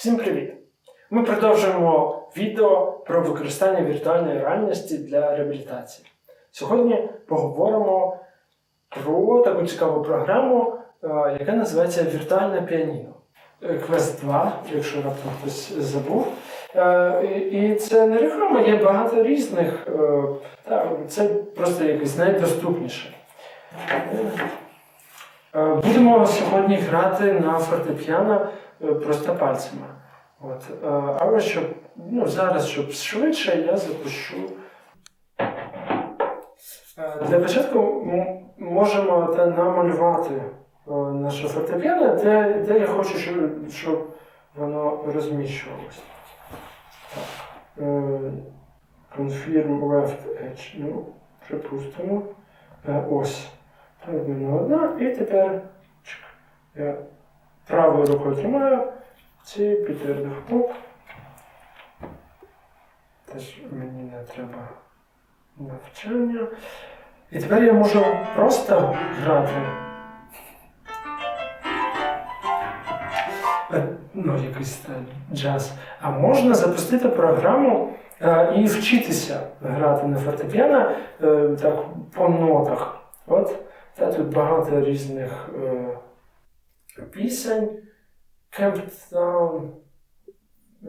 Всім привіт! Ми продовжуємо відео про використання віртуальної реальності для реабілітації. Сьогодні поговоримо про таку цікаву програму, е, яка називається Віртуальне піаніно. Е, Квест 2, якщо раптом хтось забув. Е, І це не реклама, є багато різних. Це просто якесь найдоступніше. Будемо сьогодні грати на фортепіано просто пальцями. От. е, Але щоб ну, зараз, щоб швидше, я запишу. Е, Для початку можемо намалювати е, наше фортепіано, де, де я хочу, щоб, воно розміщувалося. Confirm left edge. Ну, припустимо. Ось. Так, в одна. І тепер я правою рукою тримаю ці підтвердив оп. Теж мені не треба навчання. І тепер я можу просто грати. Е, Ну, якийсь джаз. А можна запустити програму е, і вчитися грати на фортепіано е, так, по нотах. От та тут багато різних е, пісень. Camptown, е,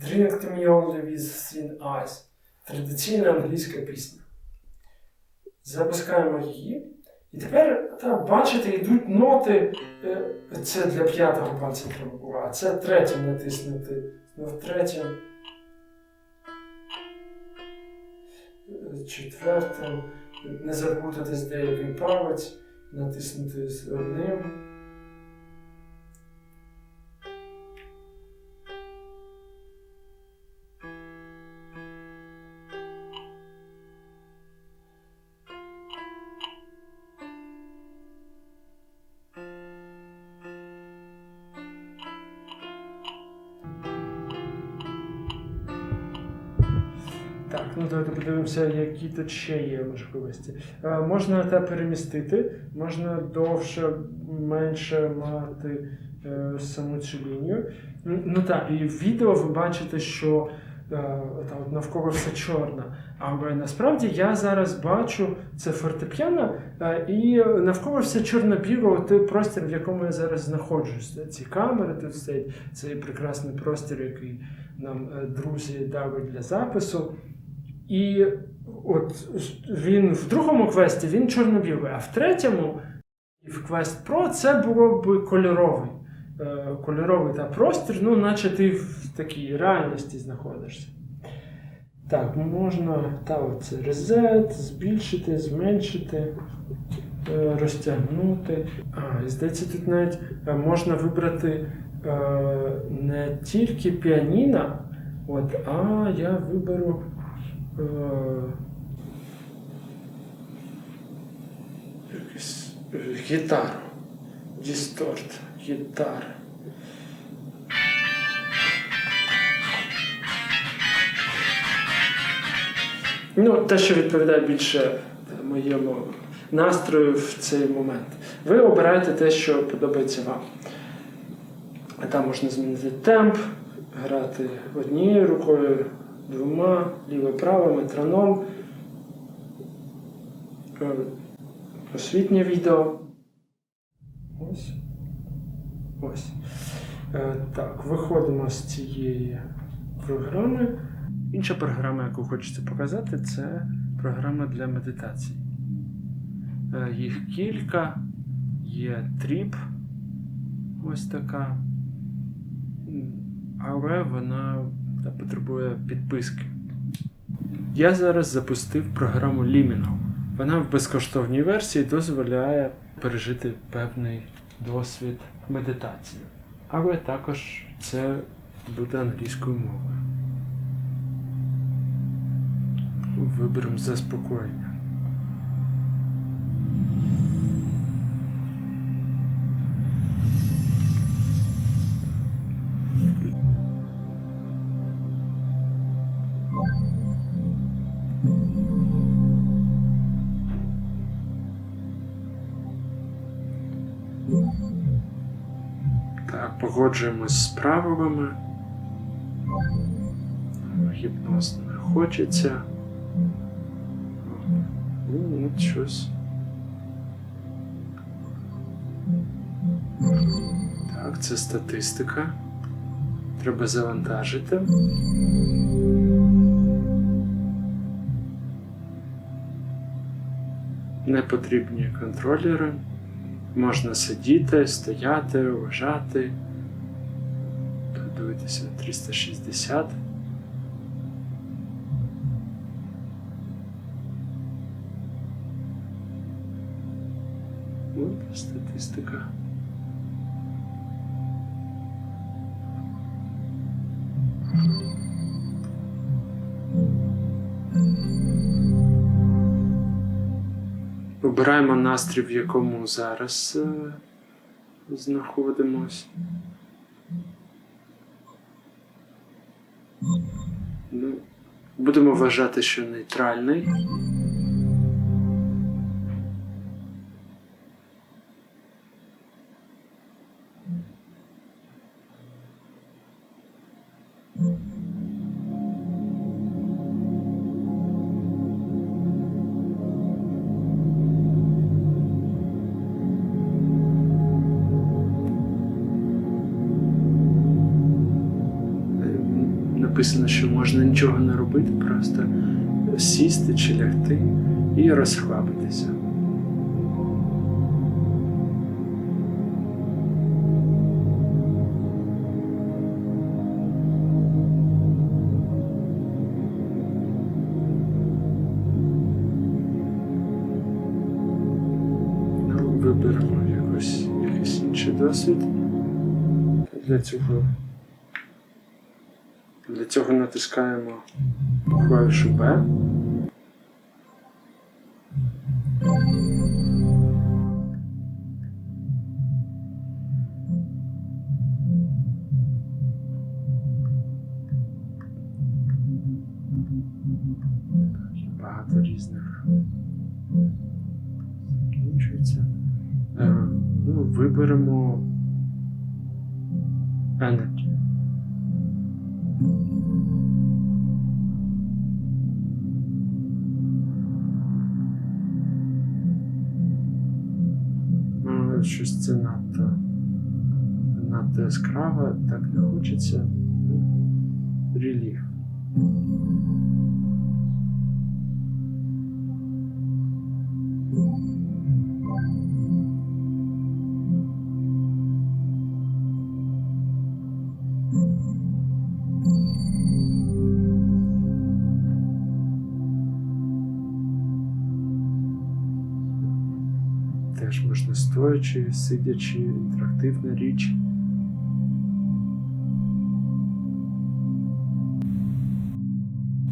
Drink to me only with thin eyes. Традиційна англійська пісня. Запускаємо її. І тепер та, бачите, йдуть ноти. Е, Це для п'ятого пальця треба було, а це третім натиснути. Ну, третім. е, Четвертим. Не забути з деякий палець, натиснути з одним. Давайте подивимося, які тут ще є можливості. Е, можна те перемістити, можна довше, менше мати е, саму цю лінію. Ну, так, і в відео ви бачите, що е, та, от навколо все чорне. Але насправді я зараз бачу це фортепіано, і навколо все чорно-біло, той простір, в якому я зараз знаходжуся. Ці камери тут стоять, цей прекрасний простір, який нам друзі дали для запису. І от він в другому квесті він чорно-білий, а в третьому, в квест Pro, це було б кольоровий. Е, Кольоровий та простір, ну, наче ти в такій реальності знаходишся. Так, можна та, оце резет, збільшити, зменшити, е, розтягнути. А, і здається, тут навіть е, можна вибрати не тільки піаніно, от, а я виберу. Якийсь, е, Гітару. Дісторт. Гітар. Ну, те, що відповідає більше моєму настрою в цей момент. Ви обираєте те, що подобається вам. Там можна змінити темп, грати однією рукою, двома, ліво-право, метроном, е, освітнє відео. Ось. Ось. Е, Так, виходимо з цієї програми. Інша програма, яку хочеться показати, це програма для медитації. Е, Їх кілька. Є тріп. Ось така. Але вона та, потребує підписки. Я зараз запустив програму Liminal. Вона в безкоштовній версії дозволяє пережити певний досвід медитації. Але також це буде англійською мовою. Виберемо заспокоєння. Так, погоджуємось з правилами. Гіпноз не хочеться. Ну, от щось. Так, це статистика. Треба завантажити. Не потрібні контролери. Можна сидіти, стояти, вважати. подивитися 360. От статистика. Обираємо настрій, в якому зараз е, знаходимось. Ну, будемо вважати, що нейтральний. Написано, що можна нічого не робити, просто сісти чи лягти і розслабитися. Ну, виберемо якось, якийсь інший досвід. Для цього для цього натискаємо клавішу. Є Багато різних закінчується. Е, ну, виберемо Energy. Щось це надто, надто яскраво, так не хочеться. Реліф. Теж можна стоячи, сидячи, інтерактивна річ.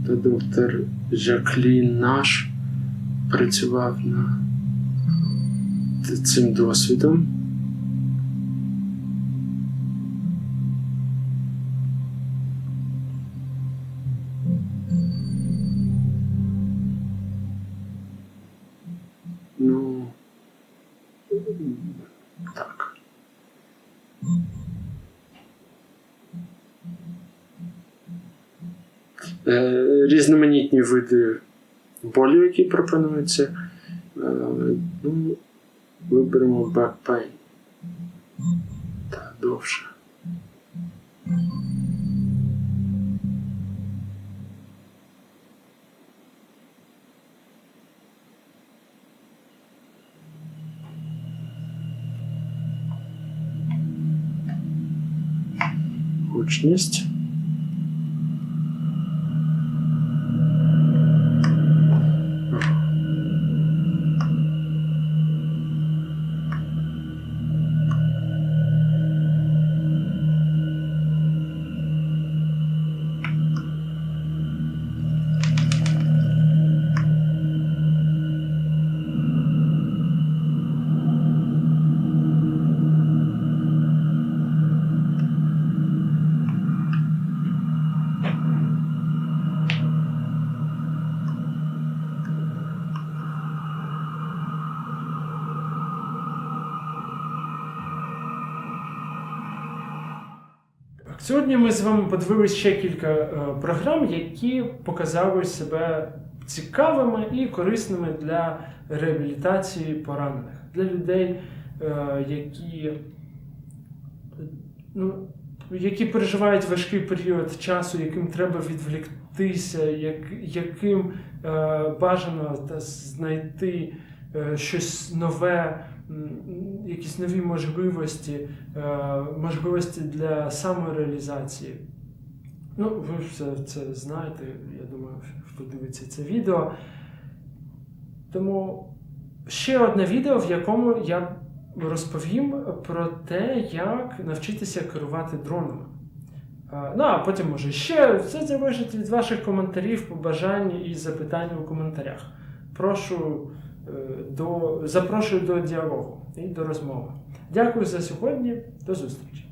То доктор Жаклін наш працював над цим досвідом. Різноманітні види болю, які пропонуються. Е, Ну, виберемо back pain. Так, довше. Гучність. Сьогодні ми з вами подивилися ще кілька е, програм, які показали себе цікавими і корисними для реабілітації поранених, для людей, е, які, ну, які переживають важкий період часу, яким треба відвліктися, як, яким е, бажано знайти щось нове, якісь нові можливості, е, можливості для самореалізації. Ну, ви все це знаєте, я думаю, хто дивиться це відео. Тому ще одне відео, в якому я розповім про те, як навчитися керувати дронами. А, Ну, а потім, може, ще все залежить від ваших коментарів, побажань і запитань у коментарях. Прошу е, до, запрошую до діалогу і до розмови. Дякую за сьогодні. До зустрічі!